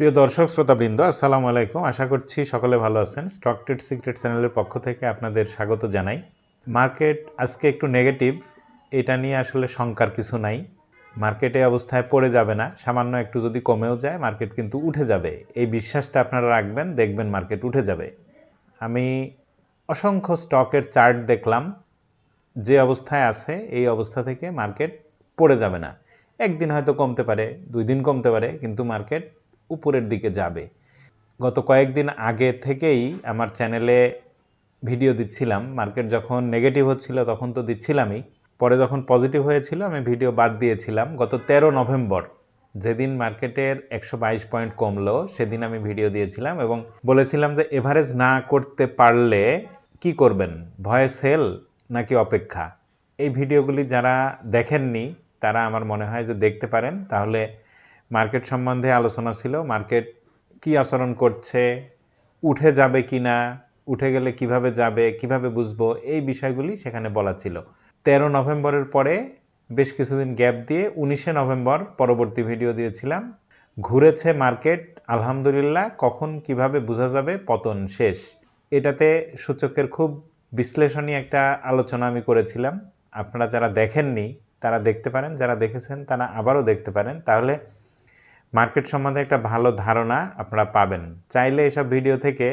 প্রিয় দর্শক, শ্রোতাবৃন্দ, আসসালামু আলাইকুম। আশা করছি সকলে ভালো আছেন। স্টক ট্রেড সিক্রেট চ্যানেলের পক্ষ থেকে আপনাদের স্বাগত জানাই। মার্কেট আজকে একটু নেগেটিভ এটা নিয়ে আসলে শঙ্কার কিছু নাই। মার্কেটে অবস্থায় পড়ে যাবে না, সামান্য একটু যদি কমেও যায় মার্কেট কিন্তু উঠে যাবে। এই বিশ্বাসটা আপনারা রাখবেন, দেখবেন মার্কেট উঠে যাবে। আমি অসংখ্য স্টকের চার্ট দেখলাম, যে অবস্থায় আছে, এই অবস্থা থেকে মার্কেট পড়ে যাবে না। একদিন হয়তো কমতে পারে, দুই দিন কমতে পারে, কিন্তু মার্কেট উপরের দিকে যাবে। গত কয়েকদিন আগে থেকেই আমার চ্যানেলে ভিডিও দিচ্ছিলাম। মার্কেট যখন নেগেটিভ হচ্ছিল তখন তো দিচ্ছিলামই। পরে যখন পজিটিভ হয়েছিল আমি ভিডিও বাদ দিয়েছিলাম। গত তেরো নভেম্বর যেদিন মার্কেটের একশো বাইশ পয়েন্ট কমলো, সেদিন আমি ভিডিও দিয়েছিলাম এবং বলেছিলাম যে এভারেজ না করতে পারলে কি করবেন? ভয়ে সেল নাকি অপেক্ষা? এই ভিডিওগুলি যারা দেখেননি, তারা আমার মনে হয় যে দেখতে পারেন। তাহলে মার্কেট সম্বন্ধে আলোচনা ছিল, মার্কেট কি আচরণ করছে, উঠে যাবে কি না উঠে গেলে কীভাবে যাবে, কীভাবে বুঝব, এই বিষয়গুলি সেখানে বলা ছিল। তেরো নভেম্বরের পরে বেশ কিছুদিন গ্যাপ দিয়ে উনিশে নভেম্বর পরবর্তী ভিডিও দিয়েছিলাম। ঘুরেছে মার্কেট, আলহামদুলিল্লাহ, কখন কীভাবে বোঝা যাবে, পতন শেষ। এটাতে সূচকের খুব বিশ্লেষণী একটা আলোচনা আমি করেছিলাম। আপনারা যারা দেখেননি, তারা দেখতে পারেন, যারা দেখেছেন, তারা আবারও দেখতে পারেন। তাহলে মার্কেট সম্বন্ধে একটা ভালো ধারণা আপনারা পাবেন। চাইলে এসব ভিডিও থেকে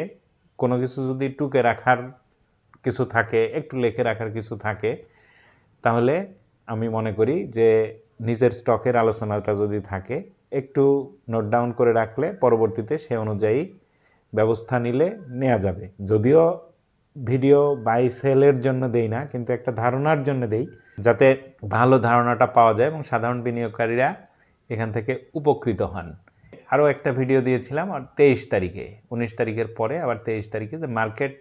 কোনো কিছু যদি টুকে রাখার কিছু থাকে, একটু লিখে রাখার কিছু থাকে, তাহলে আমি মনে করি যে নিজের স্টকের আলোচনাটা যদি থাকে, একটু নোট ডাউন করে রাখলে পরবর্তীতে সে অনুযায়ী ব্যবস্থা নিলে নেওয়া যাবে। যদিও ভিডিও বাই সেলের জন্য দেই না, কিন্তু একটা ধারণার জন্য দেই, যাতে ভালো ধারণাটা পাওয়া যায় এবং সাধারণ বিনিয়োগকারীরা এখান থেকে উপকৃত হন। আরও একটা ভিডিও দিয়েছিলাম, আর তেইশ তারিখে, উনিশ তারিখের পরে, আবার তেইশ তারিখে যে মার্কেট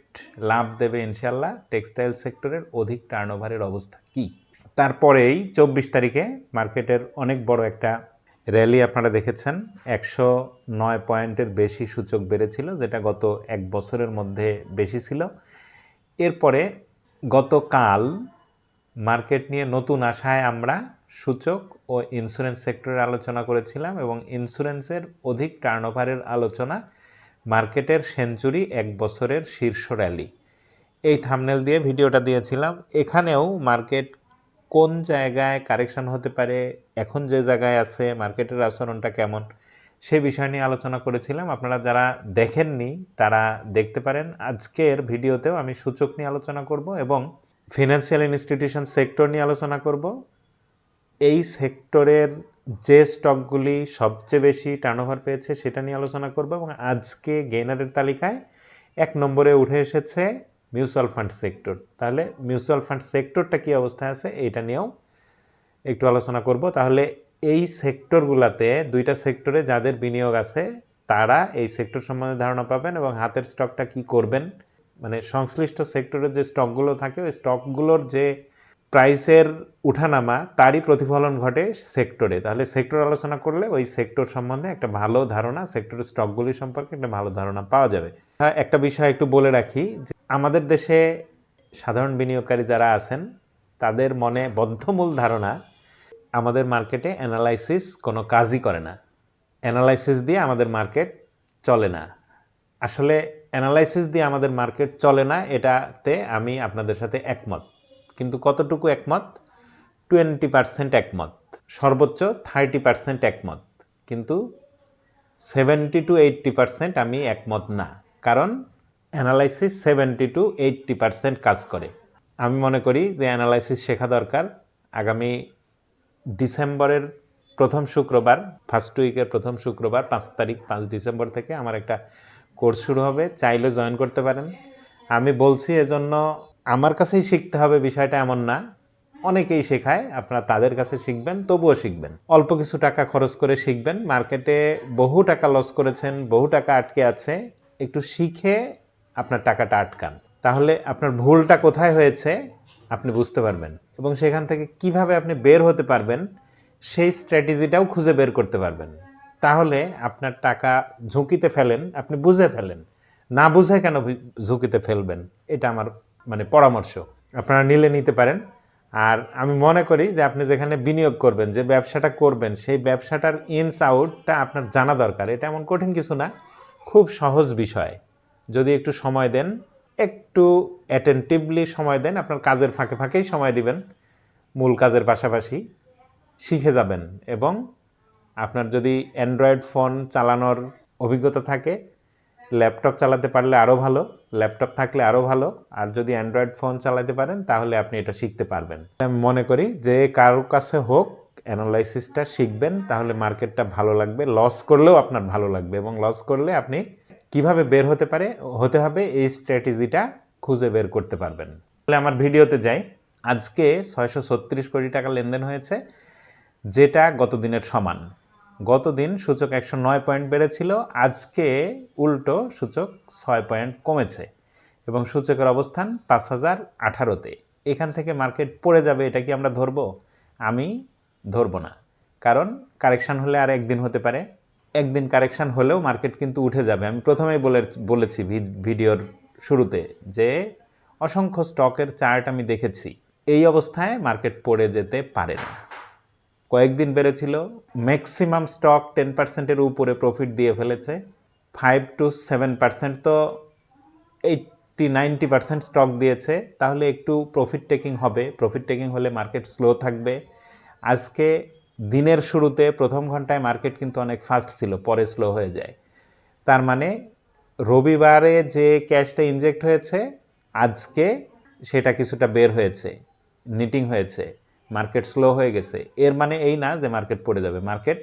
লাভ দেবে ইনশাল্লাহ টেক্সটাইল সেক্টরের অধিক টার্নওভারের অবস্থা কী? তারপরেই চব্বিশ তারিখে মার্কেটের অনেক বড় একটা র্যালি আপনারা দেখেছেন। একশো নয় পয়েন্টের বেশি সূচক বেড়েছিল, যেটা গত এক বছরের মধ্যে বেশি ছিল। এরপরে গতকাল মার্কেট নিয়ে নতুন আশায় আমরা সূচক ও ইন্স্যুরেন্স সেক্টরের আলোচনা করেছিলাম এবং ইন্স্যুরেন্সের অধিক টার্নওভারের আলোচনা মার্কেটের সেঞ্চুরি এক বছরের শীর্ষ র্যালি এই থামনেল দিয়ে ভিডিওটা দিয়েছিলাম। এখানেও মার্কেট কোন জায়গায় কারেকশন হতে পারে, এখন যে জায়গায় আছে মার্কেটের আচরণটা কেমন সেই বিষয় নিয়ে আলোচনা করেছিলাম। আপনারা যারা দেখেননি, তারা দেখতে পারেন। আজকের ভিডিওতেও আমি সূচক নিয়ে আলোচনা করব এবং ফিনান্সিয়াল ইনস্টিটিউশন সেক্টর নিয়ে আলোচনা করব। এই সেক্টরের যে স্টকগুলি সবচেয়ে বেশি টার্নওভার পেয়েছে সেটা নিয়ে আলোচনা করব এবং আজকে গেইনারের তালিকায় এক নম্বরে উঠে এসেছে মিউচুয়াল ফান্ড সেক্টর তাহলে মিউচুয়াল ফান্ড সেক্টরটা কী অবস্থায় আছে এইটা নিয়েও একটু আলোচনা করব। তাহলে এই সেক্টরগুলোতে দুইটা সেক্টরে যাদের বিনিয়োগ আছে, তারা এই সেক্টর সম্বন্ধে ধারণা পাবেন এবং হাতের স্টকটা কি করবেন? মানে সংশ্লিষ্ট সেক্টরের যে স্টকগুলো থাকে, ওই স্টকগুলোর যে প্রাইসের উঠানামা তারই প্রতিফলন ঘটে সেক্টরে তাহলে সেক্টর আলোচনা করলে ওই সেক্টর সম্বন্ধে একটা ভালো ধারণা সেক্টরের স্টকগুলি সম্পর্কে একটা ভালো ধারণা পাওয়া যাবে। হ্যাঁ, একটা বিষয় একটু বলে রাখি যে আমাদের দেশে সাধারণ বিনিয়োগকারী যারা আছেন তাদের মনে বদ্ধমূল ধারণা আমাদের মার্কেটে অ্যানালাইসিস কোনো কাজই করে না। অ্যানালাইসিস দিয়ে আমাদের মার্কেট চলে না। আসলে অ্যানালাইসিস দিয়ে আমাদের মার্কেট চলে না এটাতে আমি আপনাদের সাথে একমত। কিন্তু কতটুকু একমত? টোয়েন্টি পার্সেন্ট একমত। সর্বোচ্চ থার্টি পার্সেন্ট একমত। কিন্তু সেভেন্টি টু এইট্টি পার্সেন্ট আমি একমত না। কারণ analysis seventy to eighty percent কাজ করে। আমি মনে করি যে অ্যানালাইসিস শেখা দরকার। আগামী ডিসেম্বরের প্রথম শুক্রবার ফার্স্ট উইকের প্রথম শুক্রবার, পাঁচ তারিখ, পাঁচ ডিসেম্বর থেকে আমার একটা কোর্স শুরু হবে। চাইলে জয়েন করতে পারেন। আমি বলছি এজন্য আমার কাছেই শিখতে হবে বিষয়টা এমন না। অনেকেই শেখায়, আপনারা তাদের কাছে শিখবেন, তবুও শিখবেন। অল্প কিছু টাকা খরচ করে শিখবেন। মার্কেটে বহু টাকা লস করেছেন, বহু টাকা আটকে আছে। একটু শিখে আপনার টাকাটা আটকান। তাহলে আপনার ভুলটা কোথায় হয়েছে আপনি বুঝতে পারবেন এবং সেখান থেকে কীভাবে আপনি বের হতে পারবেন, সেই স্ট্র্যাটেজিটাও খুঁজে বের করতে পারবেন। তাহলে আপনার টাকা ঝুঁকিতে ফেলেন, আপনি বুঝে ফেলেন। না বুঝে কেন ঝুঁকিতে ফেলবেন? এটা আমার মানে পরামর্শ। আপনারা নিলে নিতে পারেন। আর আমি মনে করি যে আপনি যেখানে বিনিয়োগ করবেন, যে ব্যবসাটা করবেন, সেই ব্যবসাটার ইনস আউটটা আপনার জানা দরকার। এটা এমন কঠিন কিছু না, খুব সহজ বিষয়। যদি একটু সময় দেন, একটু অ্যাটেন্টিভলি সময় দেন, আপনার কাজের ফাঁকে ফাঁকেই সময় দিবেন। মূল কাজের পাশাপাশি শিখে যাবেন এবং আপনার যদি অ্যান্ড্রয়েড ফোন চালানোর অভিজ্ঞতা থাকে ল্যাপটপ চালাতে পারলে আরও ভালো, ল্যাপটপ থাকলে আরও ভালো, আর যদি অ্যান্ড্রয়েড ফোন চালাতে পারেন, তাহলে আপনি এটা শিখতে পারবেন। আমি মনে করি যে কারও কাছে হোক অ্যানালাইসিসটা শিখবেন, তাহলে মার্কেটটা ভালো লাগবে। লস করলেও আপনার ভালো লাগবে এবং লস করলে আপনি কীভাবে বের হতে পারে, হতে হবে, এই স্ট্র্যাটেজিটা খুঁজে বের করতে পারবেন। তাহলে আমার ভিডিওতে যাই। আজকে ছয়শো ছত্রিশ কোটি টাকা লেনদেন হয়েছে, যেটা গত দিনের সমান। গত দিন সূচক একশো নয় পয়েন্ট বেড়েছিল, আজকে উল্টো সূচক ছয় পয়েন্ট কমেছে এবং সূচকের অবস্থান পাঁচ হাজার আঠারোতে। এখান থেকে মার্কেট পড়ে যাবে, এটা কি আমরা ধরবো? আমি ধরবো না। কারণ কারেকশান হলে আর একদিন হতে পারে। একদিন কারেকশান হলেও মার্কেট কিন্তু উঠে যাবে। আমি প্রথমেই বলে, বলেছি ভিডিওর শুরুতে যে অসংখ্য স্টকের চার্ট আমি দেখেছি। এই অবস্থায় মার্কেট পড়ে যেতে পারে না। কয়েকদিন বেড়েছিল ম্যাক্সিমাম স্টক টেন পার্সেন্টের উপরে প্রফিট দিয়ে ফেলেছে ফাইভ টু সেভেন পার্সেন্ট তো এইটটি নাইনটি পার্সেন্ট স্টক দিয়েছে, তাহলে একটু প্রফিট টেকিং হবে। প্রফিট টেকিং হলে মার্কেট স্লো থাকবে। আজকে দিনের শুরুতে প্রথম ঘন্টায় মার্কেট কিন্তু অনেক ফাস্ট ছিল, পরে স্লো হয়ে যায়। তার মানে রবিবারে যে ক্যাশটা ইনজেক্ট হয়েছে, আজকে সেটা কিছুটা বের হয়েছে নিটিং হয়েছে। মার্কেট স্লো হয়ে গেছে। এর মানে এই না যে মার্কেট পড়ে যাবে। মার্কেট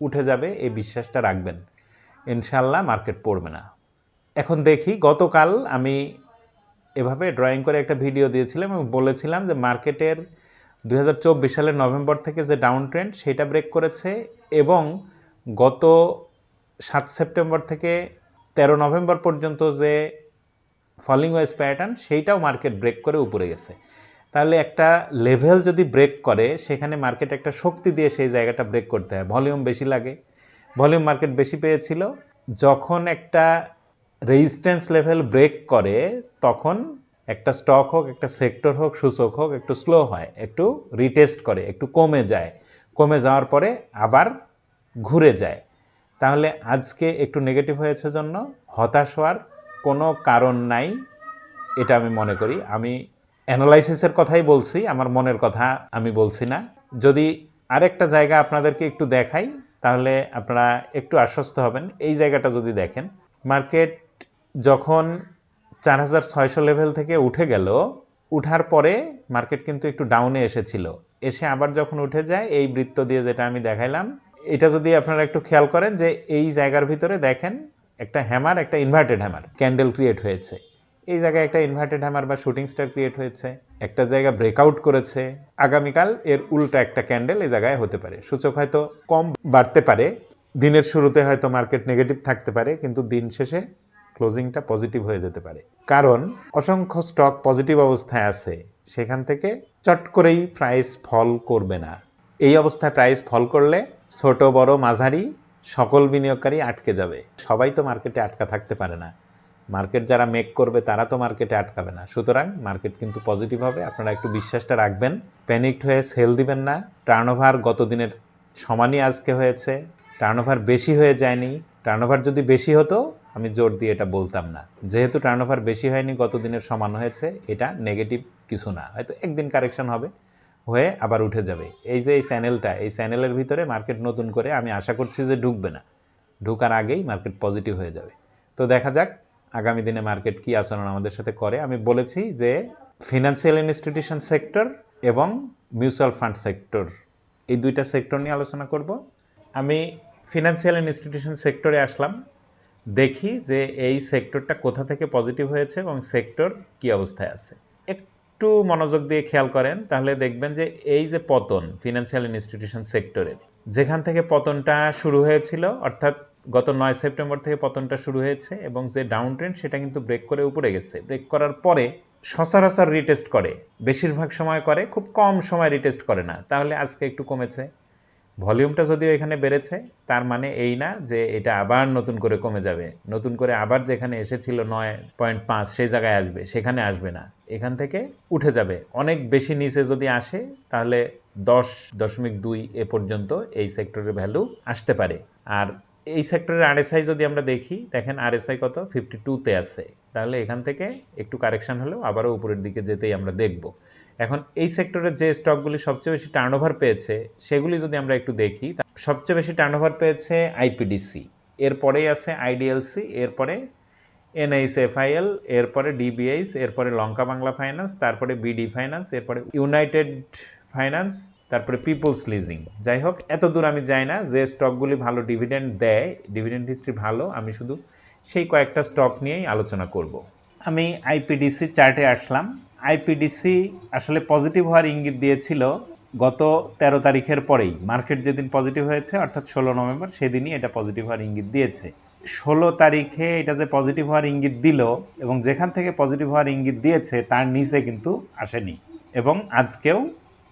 উঠে যাবে, এই বিশ্বাসটা রাখবেন। ইনশাল্লাহ মার্কেট পড়বে না। এখন দেখি, গতকাল আমি এভাবে ড্রয়িং করে একটা ভিডিও দিয়েছিলাম এবং বলেছিলাম যে মার্কেটের দু হাজার চব্বিশ সালের নভেম্বর থেকে যে ডাউন ট্রেন্ড সেটা ব্রেক করেছে এবং গত সাত সেপ্টেম্বর থেকে তেরো নভেম্বর পর্যন্ত যে ফলিং ওয়েজ প্যাটার্ন সেইটাও মার্কেট ব্রেক করে উপরে গেছে। তাহলে একটা লেভেল যদি ব্রেক করে, সেখানে মার্কেট একটা শক্তি দিয়ে সেই জায়গাটা ব্রেক করতে হয়। ভলিউম বেশি লাগে। ভলিউম মার্কেট বেশি পেয়েছিল। যখন একটা রেজিস্ট্যান্স লেভেল ব্রেক করে, তখন একটা স্টক হোক, একটা সেক্টর হোক, সূচক হোক, একটু স্লো হয়, একটু রিটেস্ট করে, একটু কমে যায়। কমে যাওয়ার পরে আবার ঘুরে যায়। তাহলে আজকে একটু নেগেটিভ হয়েছে জন্য, হতাশ হওয়ার কোনো কারণ নাই, এটা আমি মনে করি। আমি অ্যানালাইসিসের কথাই বলছি, আমার মনের কথা আমি বলছি না। যদি আরেকটা জায়গা আপনাদেরকে একটু দেখাই, তাহলে আপনারা একটু আশ্বস্ত হবেন। এই জায়গাটা যদি দেখেন মার্কেট যখন চার হাজার ছয়শো লেভেল থেকে উঠে গেল, উঠার পরে মার্কেট কিন্তু একটু ডাউনে এসেছিল। এসে আবার যখন উঠে যায়, এই বৃত্ত দিয়ে যেটা আমি দেখাইলাম, এটা যদি আপনারা একটু খেয়াল করেন যে এই জায়গার ভিতরে দেখেন, একটা হ্যামার একটা ইনভার্টেড হ্যামার ক্যান্ডেল ক্রিয়েট হয়েছে। এই জায়গায় একটা ইনভার্টেড হ্যামার বা শুটিং স্টার ক্রিয়েট হয়েছে, একটা জায়গা ব্রেকআউট করেছে। আগামীকাল এর উল্টা একটা ক্যান্ডেল এই জায়গায় হতে পারে। সূচক হয়তো কম বাড়তে পারে, দিনের শুরুতে হয়তো মার্কেট নেগেটিভ থাকতে পারে, কিন্তু দিন শেষে ক্লোজিংটা পজিটিভ হয়ে যেতে পারে। কারণ অসংখ্য স্টক পজিটিভ অবস্থায় আছে, সেখান থেকে চট করেই প্রাইস ফল করবে না। এই অবস্থায় প্রাইস ফল করলে ছোট, বড়, মাঝারি সকল বিনিয়োগকারী আটকে যাবে। সবাই তো মার্কেটে আটকা থাকতে পারে না। মার্কেট যারা মেক করবে, তারা তো মার্কেটে আটকাবে না। সুতরাং মার্কেট কিন্তু পজিটিভ হবে। আপনারা একটু বিশ্বাসটা রাখবেন। প্যানিকড হয়ে সেল দিবেন না। টার্নওভার গত দিনের সমানই আজকে হয়েছে। টার্নওভার বেশি হয়ে যায়নি। টার্নওভার যদি বেশি হতো, আমি জোর দিয়ে এটা বলতাম না। যেহেতু টার্নওভার বেশি হয়নি গত দিনের সমান হয়েছে। এটা নেগেটিভ কিছু না। হয়তো একদিন কারেকশন হবে, হয়ে আবার উঠে যাবে। এই যে এই চ্যানেলটা এই চ্যানেলের ভিতরে মার্কেট নতুন করে আমি আশা করছি যে ঢুকবে না। ঢুকার আগেই মার্কেট পজিটিভ হয়ে যাবে। তো দেখা যাক আগামী দিনে মার্কেট কী আচরণ আমাদের সাথে করে, আমি বলেছি যে ফিনান্সিয়াল ইনস্টিটিউশন সেক্টর এবং মিউচুয়াল ফান্ড সেক্টর এই দুইটা সেক্টর নিয়ে আলোচনা করব। আমি ফিনান্সিয়াল ইনস্টিটিউশন সেক্টরে আসলাম, দেখি যে এই সেক্টরটা কোথা থেকে পজিটিভ হয়েছে এবং সেক্টর কী অবস্থায় আছে। একটু মনোযোগ দিয়ে খেয়াল করেন, তাহলে দেখবেন যে এই যে পতন ফিনান্সিয়াল ইনস্টিটিউশন সেক্টরের যেখান থেকে পতনটা শুরু হয়েছিল, অর্থাৎ গত নয় সেপ্টেম্বর থেকে পতনটা শুরু হয়েছে এবং যে ডাউন ট্রেন্ড সেটা কিন্তু ব্রেক করে উপরে গেছে। ব্রেক করার পরে সচরাচর রিটেস্ট করে, বেশিরভাগ সময় করে, খুব কম সময় রিটেস্ট করে না। তাহলে আজকে একটু কমেছে। ভলিউমটা যদিও এখানে বেড়েছে, তার মানে এই না যে এটা আবার নতুন করে কমে যাবে। নতুন করে আবার যেখানে এসেছিল নয় পয়েন্ট পাঁচ, সেই জায়গায় আসবে, সেখানে আসবে না। এখান থেকে উঠে যাবে। অনেক বেশি নিচে যদি আসে, তাহলে দশ দশমিক দুই এ পর্যন্ত এই সেক্টরের ভ্যালু আসতে পারে। আর এই সেক্টরের আরএসআই যদি আমরা দেখি, দেখেন আরএসআই কত? ফিফটি টুতে আছে। তাহলে এখান থেকে একটু কারেকশন হলেও আবারও উপরের দিকে যেতেই আমরা দেখব। এখন এই সেক্টরের যে স্টকগুলি সবচেয়ে বেশি টার্নওভার পেয়েছে, সেগুলি যদি আমরা একটু দেখি সবচেয়ে বেশি টার্নওভার পেয়েছে আইপিডিসি এরপরেই আছে আইডিএলসি এরপরে এনআইসএফআইএল এরপরে ডিবিএইস এরপরে লঙ্কা বাংলা ফাইন্যান্স তারপরে বিডি ফাইন্যান্স এরপরে ইউনাইটেড ফাইন্যান্স তারপরে পিপলস লিজিং যাই হোক এত দূর আমি যাই না, যে স্টকগুলি ভালো ডিভিডেন্ড দেয় ডিভিডেন্ড হিস্ট্রি ভালো, আমি শুধু সেই কয়েকটা স্টক নিয়েই আলোচনা করব। আমি আইপিডিসি চার্টে আসলাম। আইপিডিসি আসলে পজিটিভ হওয়ার ইঙ্গিত দিয়েছিল গত তেরো তারিখের পরেই। মার্কেট যেদিন পজিটিভ হয়েছে, অর্থাৎ ষোলো নভেম্বর, সেদিনই এটা পজিটিভ হওয়ার ইঙ্গিত দিয়েছে। ষোলো তারিখে এটা যে পজিটিভ হওয়ার ইঙ্গিত দিল এবং যেখান থেকে পজিটিভ হওয়ার ইঙ্গিত দিয়েছে, তার নিচে কিন্তু আসেনি। এবং আজকেও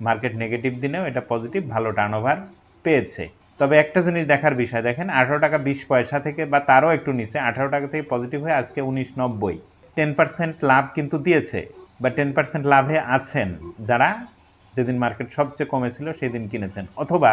মার্কেট নেগেটিভ দিনেও এটা পজিটিভ, ভালো টার্নওভার পেয়েছে। তবে একটা জিনিস দেখার বিষয়, দেখেন আঠারো টাকা বিশ পয়সা থেকে বা তারও একটু নিচে, আঠারো টাকা থেকে পজিটিভ হয়ে আজকে উনিশ নব্বই। টেন পার্সেন্ট লাভ কিন্তু দিয়েছে, বা টেন পার্সেন্ট লাভে আছেন যারা, যেদিন মার্কেট সবচেয়ে কমেছিল সেদিন কিনেছেন। অথবা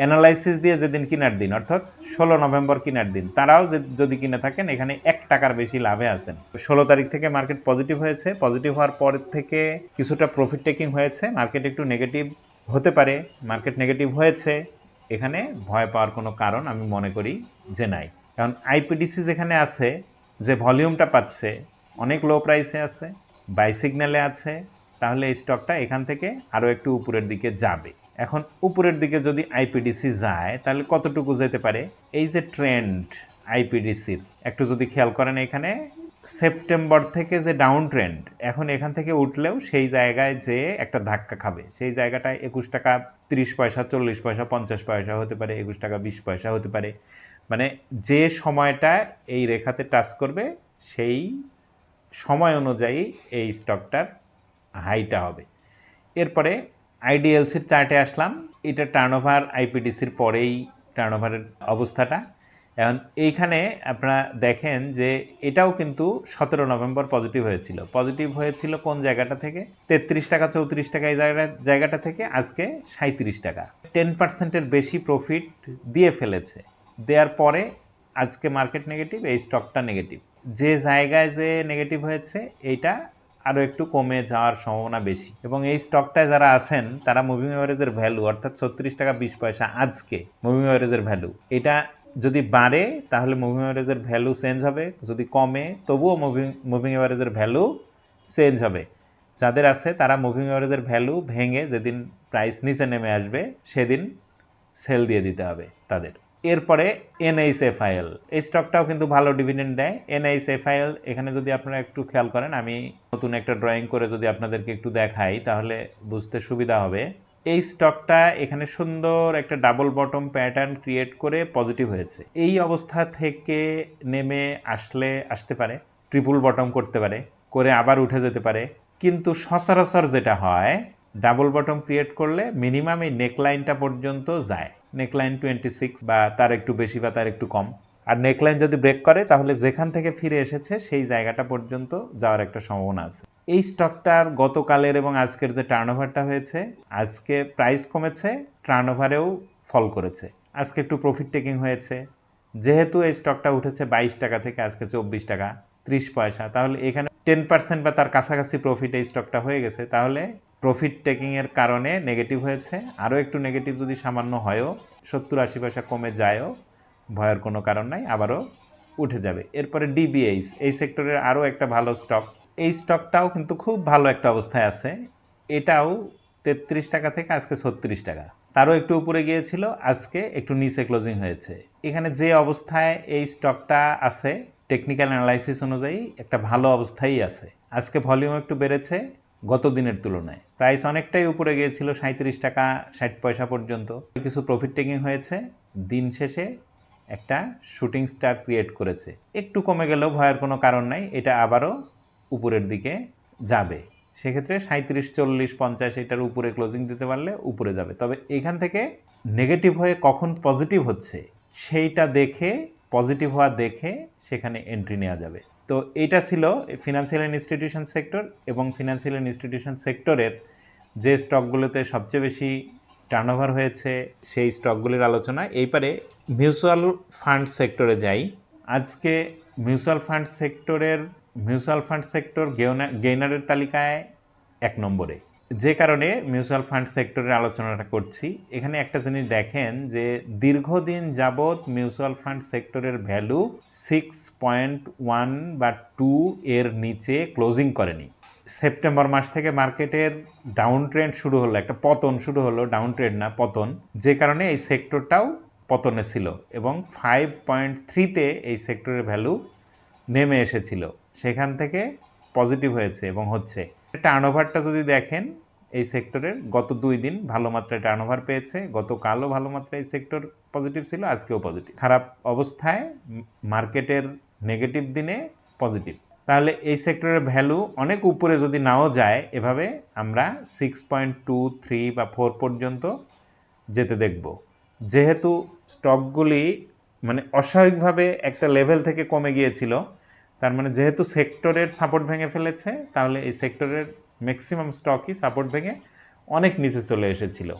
অ্যানালাইসিস দিয়ে যেদিন কেনার দিন, অর্থাৎ ষোলো নভেম্বর কেনার দিন, তারাও যে- যদি কিনে থাকেন, এখানে এক টাকার বেশি লাভে আছেন। ষোলো তারিখ থেকে মার্কেট পজিটিভ হয়েছে। পজিটিভ হওয়ার পর থেকে কিছুটা প্রফিট টেকিং হয়েছে। মার্কেট একটু নেগেটিভ হতে পারে। মার্কেট নেগেটিভ হয়েছে। এখানে ভয় পাওয়ার কোনো কারণ আমি মনে করি যে নাই। কারণ আইপিডিসি যেখানে আছে, যে ভলিউমটা পাচ্ছে, অনেক লো প্রাইসে আছে বাই সিগন্যালে আছে, তাহলে এই স্টকটা এখান থেকে আরও একটু উপরের দিকে যাবে। এখন উপরের দিকে যদি আইপিডিসি যায়, তাহলে কতটুকু যেতে পারে? এই যে ট্রেন্ড আইপিডিসির একটু যদি খেয়াল করেন এখানে সেপ্টেম্বর থেকে যে ডাউন ট্রেন্ড এখন এখান থেকে উঠলেও সেই জায়গায় যে একটা ধাক্কা খাবে, সেই জায়গাটায় একুশ টাকা তিরিশ পয়সা, চল্লিশ পয়সা, পঞ্চাশ পয়সা হতে পারে, একুশ টাকা বিশ পয়সা হতে পারে। মানে যে সময়টা এই রেখাতে টাচ করবে, সেই সময় অনুযায়ী এই স্টকটার হাইটা হবে। এরপরে আইডিএলসির চার্টে আসলাম। এটা টার্নওভার আইপিডিসির পরেই টার্নওভারের অবস্থাটা। এখন এইখানে আপনারা দেখেন যে এটাও কিন্তু সতেরো নভেম্বর পজিটিভ হয়েছিল। পজিটিভ হয়েছিল কোন জায়গাটা থেকে? তেত্রিশ টাকা, চৌত্রিশ টাকা এই জায়গাটা জায়গাটা থেকে আজকে সাঁত্রিশ টাকা। টেন পার্সেন্টের বেশি প্রফিট দিয়ে ফেলেছে। দেওয়ার পরে আজকে মার্কেট নেগেটিভ এই স্টকটা নেগেটিভ যে জায়গায় যে নেগেটিভ হয়েছে, এইটা আরও একটু কমে যাওয়ার সম্ভাবনা বেশি। এবং এই স্টকটায় যারা আছেন, তারা মুভিং অ্যাভারেজের ভ্যালু অর্থাৎ ছত্রিশ টাকা বিশ পয়সা আজকে মুভিং অ্যাভারেজের ভ্যালু এটা যদি বাড়ে, তাহলে মুভিং অ্যাভারেজের ভ্যালু চেঞ্জ হবে। যদি কমে, তবুও মুভিং মুভিং অ্যাভারেজের ভ্যালু চেঞ্জ হবে। যাদের আছে, তারা মুভিং অ্যাভারেজের ভ্যালু ভেঙে যেদিন প্রাইস নিচে নেমে আসবে, সেদিন সেল দিয়ে দিতে হবে তাদের। এরপরে এনএইচএফআইএল এই স্টকটাও কিন্তু ভালো ডিভিডেন্ড দেয়। এনএইচএফআইএল এখানে যদি আপনারা একটু খেয়াল করেন, আমি নতুন একটা ড্রয়িং করে যদি আপনাদেরকে একটু দেখাই, তাহলে বুঝতে সুবিধা হবে। এই স্টকটা এখানে সুন্দর একটা ডাবল বটম প্যাটার্ন ক্রিয়েট করে পজিটিভ হয়েছে। এই অবস্থা থেকে নেমে আসলে আসতে পারে ট্রিপল বটম করতে পারে, করে আবার উঠে যেতে পারে। কিন্তু সচরাচর যেটা হয় ডাবল বটম ক্রিয়েট করলে মিনিমাম এই নেকলাইনটা পর্যন্ত যায়। নেকলাইন টোয়েন্টি সিক্স বা তার একটু বেশি বা তার একটু কম। আর নেকলাইন যদি ব্রেক করে, তাহলে যেখান থেকে ফিরে এসেছে, সেই জায়গাটা পর্যন্ত যাওয়ার একটা সম্ভাবনা আছে। এই স্টকটার গতকালের এবং আজকের যে টার্নওভারটা হয়েছে, আজকে প্রাইস কমেছে টার্নওভারেও ফল করেছে। আজকে একটু প্রফিট টেকিং হয়েছে। যেহেতু এই স্টকটা উঠেছে বাইশ টাকা থেকে আজকে চব্বিশ টাকা, ত্রিশ পয়সা, তাহলে এখানে টেন পার্সেন্ট বা তার কাছাকাছি প্রফিট এই স্টকটা হয়ে গেছে, তাহলে প্রফিট টেকিংয়ের কারণে নেগেটিভ হয়েছে। আরও একটু নেগেটিভ যদি সামান্য হয়ও, সত্তর আশি পয়সা কমে যায়ও, ভয়ের কোনো কারণ নাই, আবারও উঠে যাবে। এরপরে ডিবিএইচ এই সেক্টরের আরও একটা ভালো স্টক এই স্টকটাও কিন্তু খুব ভালো একটা অবস্থায় আছে। এটাও তেত্রিশ টাকা থেকে আজকে ছত্রিশ টাকা। তারও একটু উপরে গিয়েছিল, আজকে একটু নিচে ক্লোজিং হয়েছে। এখানে যে অবস্থায় এই স্টকটা আছে টেকনিক্যাল অ্যানালাইসিস অনুযায়ী একটা ভালো অবস্থায় আছে। আজকে ভলিউম একটু বেড়েছে, গত দিনের তুলনায়। প্রাইস অনেকটাই উপরে গিয়েছিল সাঁত্রিশ টাকা ষাট পয়সা পর্যন্ত। কিছু প্রফিট টেকিং হয়েছে। দিন শেষে একটা শুটিং স্টার ক্রিয়েট করেছে। একটু কমে গেলেও ভয়ের কোনো কারণ নাই, এটা আবারও উপরের দিকে যাবে। সেক্ষেত্রে সাঁত্রিশ চল্লিশ, পঞ্চাশ এটার উপরে ক্লোজিং দিতে পারলে উপরে যাবে। তবে এখান থেকে নেগেটিভ হয়ে কখন পজিটিভ হচ্ছে, সেইটা দেখে পজিটিভ হওয়া দেখে সেখানে এন্ট্রি নেওয়া যাবে। তো এটা ছিল ফিনান্সিয়াল ইনস্টিটিউশন সেক্টর এবং ফিনান্সিয়াল ইনস্টিটিউশন সেক্টরের যে স্টকগুলোতে সবচেয়ে বেশি টার্নওভার হয়েছে, সেই স্টকগুলির আলোচনা। এইবারে মিউচুয়াল ফান্ড সেক্টরে যাই। আজকে মিউচুয়াল ফান্ড সেক্টরের মিউচুয়াল ফান্ড সেক্টর গেইনারের তালিকায় এক নম্বরে। যে কারণে মিউচুয়াল ফান্ড সেক্টরের আলোচনাটা করছি, এখানে একটা জিনিস দেখেন যে দীর্ঘদিন যাবৎ মিউচুয়াল ফান্ড সেক্টরের ভ্যালু সিক্স পয়েন্ট ওয়ান বা টু এর নিচে ক্লোজিং করেনি। সেপ্টেম্বর মাস থেকে মার্কেটের ডাউন ট্রেন্ড শুরু হলো, একটা পতন শুরু হলো ডাউন ট্রেন্ড না, পতন। যে কারণে এই সেক্টরটাও পতনে ছিল এবং ফাইভ পয়েন্ট থ্রিতে এই সেক্টরের ভ্যালু নেমে এসেছিল। সেখান থেকে পজিটিভ হয়েছে এবং হচ্ছে। টার্নওভারটা যদি দেখেন, এই সেক্টরের গত দুই দিন ভালো মাত্রায় টার্নওভার পেয়েছে, গতকালও ভালো মাত্রায় এই সেক্টর পজিটিভ ছিল, আজকেও পজিটিভ খারাপ অবস্থায় মার্কেটের নেগেটিভ দিনে পজিটিভ তাহলে এই সেক্টরের ভ্যালু অনেক উপরে যদি নাও যায়, এভাবে আমরা সিক্স পয়েন্ট টু থ্রি বা ফোর পর্যন্ত যেতে দেখব। যেহেতু স্টকগুলি মানে অস্বাভাবিকভাবে একটা লেভেল থেকে কমে গিয়েছিল তার মানে যেহেতু সেক্টরের সাপোর্ট ভেঙে ফেলেছে, তাহলে এই সেক্টরের ম্যাক্সিমাম স্টকই সাপোর্ট ভেঙে অনেক নিচে চলে এসেছিল।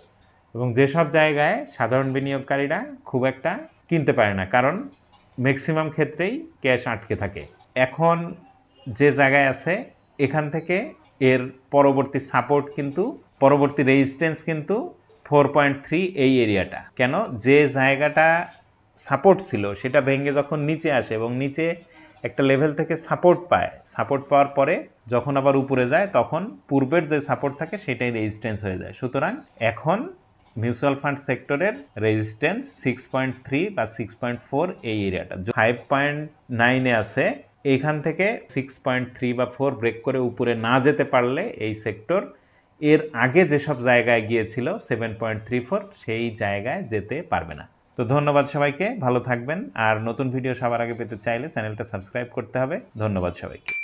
এবং যেসব জায়গায় সাধারণ বিনিয়োগকারীরা খুব একটা কিনতে পারে না, কারণ ম্যাক্সিমাম ক্ষেত্রেই ক্যাশ আটকে থাকে। এখন যে জায়গায় আছে, এখান থেকে এর পরবর্তী সাপোর্ট কিন্তু, পরবর্তী রেজিস্ট্যান্স কিন্তু ফোর পয়েন্ট থ্রি এই এরিয়াটা। কেন? যে জায়গাটা সাপোর্ট ছিল, সেটা ভেঙে যখন নিচে আসে এবং নিচে একটা লেভেল থেকে সাপোর্ট পায়। সাপোর্ট পাওয়ার পরে যখন আবার উপরে যায়, তখন পূর্বের যে সাপোর্ট থাকে, সেটাই রেজিস্ট্যান্স হয়ে যায়। সুতরাং এখন মিউচুয়াল ফান্ড সেক্টরের রেজিস্ট্যান্স সিক্স পয়েন্ট থ্রি বা সিক্স পয়েন্ট ফোর এই এরিয়াটা ফাইভ পয়েন্ট নাইনে আছে এইখান থেকে সিক্স পয়েন্ট থ্রি বা ফোর ব্রেক করে উপরে না যেতে পারলে এই সেক্টর এর আগে যেসব জায়গায় গিয়েছিল সেভেন পয়েন্ট থ্রি ফোর সেই জায়গায় যেতে পারবে না। তো ধন্যবাদ সবাইকে, ভালো থাকবেন। আর নতুন ভিডিও সবার আগে পেতে চাইলে চ্যানেলটা সাবস্ক্রাইব করতে হবে। ধন্যবাদ সবাইকে।